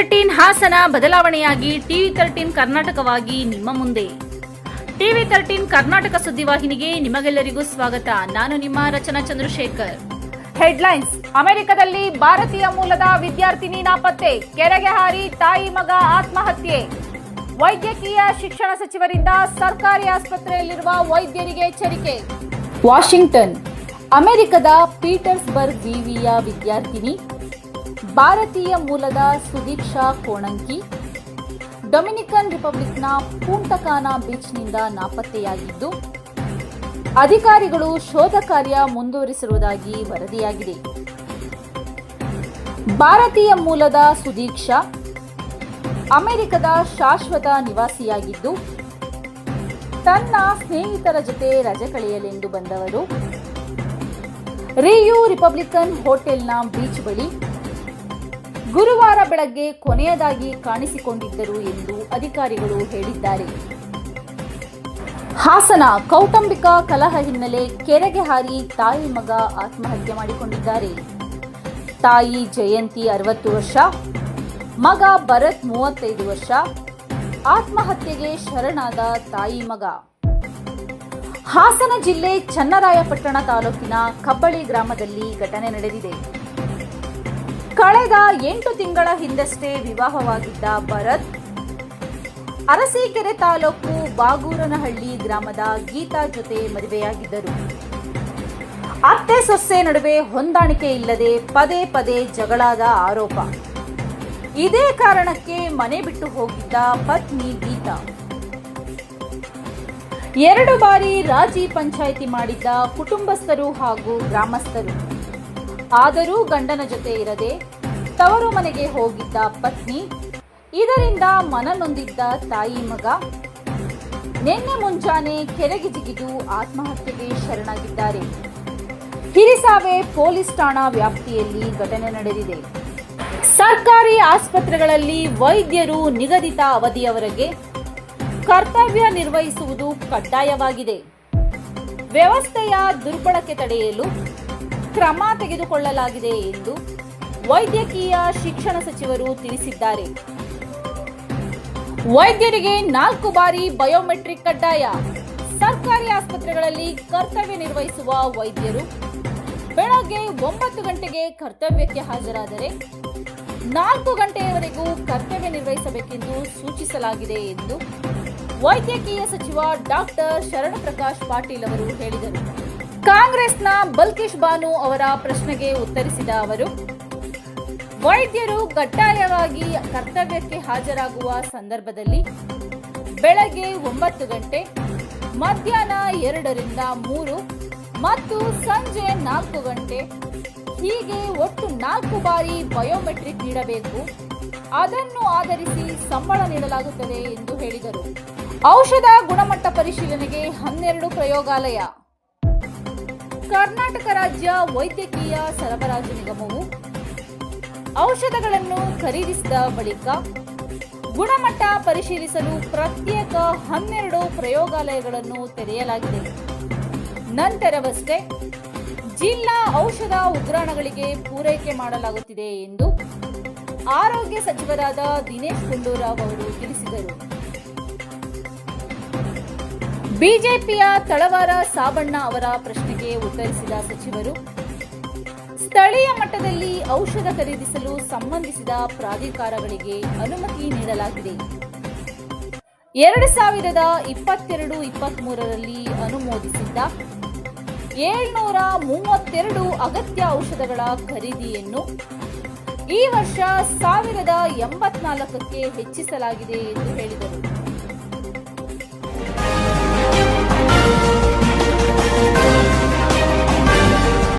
Thirteen Hassan ಬದಲಾವಣೆಯಾಗಿ TV thirteen ಕರ್ನಾಟಕವಾಗಿ ನಿಮ್ಮ ಮುಂದೆ. ಟಿವಿ ತರ್ಟೀನ್ ಕರ್ನಾಟಕ ಸುದ್ದಿವಾಹಿನಿಗೆ ನಿಮಗೆಲ್ಲರಿಗೂ ಸ್ವಾಗತ. ನಾನು ನಿಮ್ಮ ರಚನಾ ಚಂದ್ರಶೇಖರ್. ಹೆಡ್ಲೈನ್ಸ್, ಅಮೆರಿಕದಲ್ಲಿ ಭಾರತೀಯ ಮೂಲದ ವಿದ್ಯಾರ್ಥಿನಿ ನಾಪತ್ತೆ ಕೆರೆಗೆ ಹಾರಿ ತಾಯಿ ಮಗ ಆತ್ಮಹತ್ಯೆ. ವೈದ್ಯಕೀಯ ಶಿಕ್ಷಣ ಸಚಿವರಿಂದ ಸರ್ಕಾರಿ ಆಸ್ಪತ್ರೆಯಲ್ಲಿರುವ ವೈದ್ಯರಿಗೆ ಎಚ್ಚರಿಕೆ. ವಾಷಿಂಗ್ಟನ್, ಅಮೆರಿಕದ ಪೀಟರ್ಸ್ಬರ್ಗ್ ವಿವಿಯ ವಿದ್ಯಾರ್ಥಿನಿ ಭಾರತೀಯ ಮೂಲದ ಸುದೀಕ್ಷಾ ಕೋಣಂಕಿ, ಡೊಮಿನಿಕನ್ ರಿಪಬ್ಲಿಕ್ನ ಪೂಂಟಕಾನಾ ಬೀಚ್ನಿಂದ ನಾಪತ್ತೆಯಾಗಿದ್ದು, ಅಧಿಕಾರಿಗಳು ಶೋಧ ಕಾರ್ಯ ಮುಂದುವರಿಸಿರುವುದಾಗಿ ವರದಿಯಾಗಿದೆ. ಭಾರತೀಯ ಮೂಲದ ಸುದೀಕ್ಷಾ, ಅಮೆರಿಕದ ಶಾಶ್ವತ ನಿವಾಸಿಯಾಗಿದ್ದು, ತನ್ನ ಸ್ನೇಹಿತರ ಜೊತೆ ರಜೆ ಕಳೆಯಲೆಂದು ಬಂದವರು. ರಿಯು ರಿಪಬ್ಲಿಕನ್ ಹೋಟೆಲ್ನ ಬೀಚ್ ಬಳಿ ಗುರುವಾರ ಬೆಳಗ್ಗೆ ಕೊನೆಯದಾಗಿ ಕಾಣಿಸಿಕೊಂಡಿದ್ದರು ಎಂದು ಅಧಿಕಾರಿಗಳು ಹೇಳಿದ್ದಾರೆ. ಹಾಸನ ಕೌಟುಂಬಿಕ ಕಲಹ ಹಿನ್ನೆಲೆ ಕೆರೆಗೆ ಹಾರಿ ತಾಯಿ ಮಗ ಆತ್ಮಹತ್ಯೆ ಮಾಡಿಕೊಂಡಿದ್ದಾರೆ. ತಾಯಿ ಜಯಂತಿ ಅರವತ್ತು ವರ್ಷ, ಮಗ ಭರತ್ ಮೂವತ್ತೈದು ವರ್ಷ, ಆತ್ಮಹತ್ಯೆಗೆ ಶರಣಾದ ತಾಯಿ ಮಗ. ಹಾಸನ ಜಿಲ್ಲೆ ಚನ್ನರಾಯಪಟ್ಟಣ ತಾಲೂಕಿನ ಕಬ್ಬಳಿ ಗ್ರಾಮದಲ್ಲಿ ಘಟನೆ ನಡೆದಿದೆ. ಕಳೆದ ಎಂಟು ತಿಂಗಳ ಹಿಂದಷ್ಟೇ ವಿವಾಹವಾಗಿದ್ದ ಭರತ್, ಅರಸೀಕೆರೆ ತಾಲೂಕು ಬಾಗೂರನಹಳ್ಳಿ ಗ್ರಾಮದ ಗೀತಾ ಜೊತೆ ಮದುವೆಯಾಗಿದ್ದರು. ಅತ್ತೆ ಸೊಸೆ ನಡುವೆ ಹೊಂದಾಣಿಕೆ ಇಲ್ಲದೆ ಪದೇ ಪದೇ ಜಗಳಾದ ಆರೋಪ. ಇದೇ ಕಾರಣಕ್ಕೆ ಮನೆ ಬಿಟ್ಟು ಹೋಗಿದ್ದ ಪತ್ನಿ ಗೀತಾ. ಎರಡು ಬಾರಿ ರಾಜಿ ಪಂಚಾಯಿತಿ ಮಾಡಿದ್ದ ಕುಟುಂಬಸ್ಥರು ಹಾಗೂ ಗ್ರಾಮಸ್ಥರು. ಆದರೂ ಗಂಡನ ಜೊತೆ ಇರದೆ ತವರು ಮನೆಗೆ ಹೋಗಿದ್ದ ಪತ್ನಿ, ಇದರಿಂದ ಮನನೊಂದಿದ್ದ ತಾಯಿ ಮಗ, ನಿನ್ನೆ ಮುಂಜಾನೆ ಕೆರೆಗೆ ಜಿಗಿದು ಆತ್ಮಹತ್ಯೆಗೆ ಶರಣಾಗಿದ್ದಾರೆ. ಹಿರಿಸಾವೆ ಪೊಲೀಸ್ ಠಾಣಾ ವ್ಯಾಪ್ತಿಯಲ್ಲಿ ಘಟನೆ ನಡೆದಿದೆ. ಸರ್ಕಾರಿ ಆಸ್ಪತ್ರೆಗಳಲ್ಲಿ ವೈದ್ಯರು ನಿಗದಿತ ಅವಧಿಯವರೆಗೆ ಕರ್ತವ್ಯ ನಿರ್ವಹಿಸುವುದು ಕಡ್ಡಾಯವಾಗಿದೆ. ವ್ಯವಸ್ಥೆಯ ದುರ್ಬಳಕೆ ತಡೆಯಲು ಕ್ರಮ ತೆಗೆದುಕೊಳ್ಳಲಾಗಿದೆ ಎಂದು ವೈದ್ಯಕೀಯ ಶಿಕ್ಷಣ ಸಚಿವರು ತಿಳಿಸಿದ್ದಾರೆ. ವೈದ್ಯರಿಗೆ ನಾಲ್ಕು ಬಾರಿ ಬಯೋಮೆಟ್ರಿಕ್ ಕಡ್ಡಾಯ. ಸರ್ಕಾರಿ ಆಸ್ಪತ್ರೆಗಳಲ್ಲಿ ಕರ್ತವ್ಯ ನಿರ್ವಹಿಸುವ ವೈದ್ಯರು ಬೆಳಗ್ಗೆ ಒಂಬತ್ತು ಗಂಟೆಗೆ ಕರ್ತವ್ಯಕ್ಕೆ ಹಾಜರಾದರೆ ನಾಲ್ಕು ಗಂಟೆಯವರೆಗೂ ಕರ್ತವ್ಯ ನಿರ್ವಹಿಸಬೇಕೆಂದು ಸೂಚಿಸಲಾಗಿದೆ ಎಂದು ವೈದ್ಯಕೀಯ ಸಚಿವ ಡಾಕ್ಟರ್ ಶರಣಪ್ರಕಾಶ್ ಪಾಟೀಲ್ ಅವರು ಹೇಳಿದರು. ಕಾಂಗ್ರೆಸ್ನ ಬಲ್ಕೇಶ್ ಬಾನು ಅವರ ಪ್ರಶ್ನೆಗೆ ಉತ್ತರಿಸಿದ ಅವರು, ವೈದ್ಯರು ಕಡ್ಡಾಯವಾಗಿ ಕರ್ತವ್ಯಕ್ಕೆ ಹಾಜರಾಗುವ ಸಂದರ್ಭದಲ್ಲಿ ಬೆಳಗ್ಗೆ ಒಂಬತ್ತು ಗಂಟೆ, ಮಧ್ಯಾಹ್ನ ಎರಡರಿಂದ ಮೂರು ಮತ್ತು ಸಂಜೆ ನಾಲ್ಕು ಗಂಟೆ ಹೀಗೆ ಒಟ್ಟು ನಾಲ್ಕು ಬಾರಿ ಬಯೋಮೆಟ್ರಿಕ್ ನೀಡಬೇಕು. ಅದನ್ನು ಆಧರಿಸಿ ಸಂಬಳ ನೀಡಲಾಗುತ್ತದೆ ಎಂದು ಹೇಳಿದರು. ಔಷಧ ಗುಣಮಟ್ಟ ಪರಿಶೀಲನೆಗೆ ಹನ್ನೆರಡು ಪ್ರಯೋಗಾಲಯ. ಕರ್ನಾಟಕ ರಾಜ್ಯ ವೈದ್ಯಕೀಯ ಸರಬರಾಜು ನಿಗಮವು ಔಷಧಗಳನ್ನು ಖರೀದಿಸಿದ ಬಳಿಕ ಗುಣಮಟ್ಟ ಪರಿಶೀಲಿಸಲು ಪ್ರತ್ಯೇಕ ಹನ್ನೆರಡು ಪ್ರಯೋಗಾಲಯಗಳನ್ನು ತೆರೆಯಲಾಗಿದೆ. ನಂತರವಷ್ಟೇ ಜಿಲ್ಲಾ ಔಷಧ ಉಗ್ರಾಣಗಳಿಗೆ ಪೂರೈಕೆ ಮಾಡಲಾಗುತ್ತಿದೆ ಎಂದು ಆರೋಗ್ಯ ಸಚಿವರಾದ ದಿನೇಶ್ ಗುಂಡೂರಾವ್ ಅವರು ತಿಳಿಸಿದರು. ಬಿಜೆಪಿಯ ತಳವಾರ ಸಾಬಣ್ಣ ಅವರ ಪ್ರಶ್ನೆಗೆ ಉತ್ತರಿಸಿದ ಸಚಿವರು, ಸ್ಥಳೀಯ ಮಟ್ಟದಲ್ಲಿ ಔಷಧ ಖರೀದಿಸಲು ಸಂಬಂಧಿಸಿದ ಪ್ರಾಧಿಕಾರಗಳಿಗೆ ಅನುಮತಿ ನೀಡಲಾಗಿದೆ. ಎರಡು ಸಾವಿರದ ಇಪ್ಪತ್ತೆರಡು ಇಪ್ಪತ್ತ್ ಮೂರರಲ್ಲಿ ಅನುಮೋದಿಸಿದ್ದ ಏಳ್ನೂರ ಮೂವತ್ತೆರಡು ಅಗತ್ಯ ಔಷಧಗಳ ಖರೀದಿಯನ್ನು ಈ ವರ್ಷ ಸಾವಿರದ ಎಂಬತ್ನಾಲ್ಕಕ್ಕೆ ಹೆಚ್ಚಿಸಲಾಗಿದೆ ಎಂದು ಹೇಳಿದರು.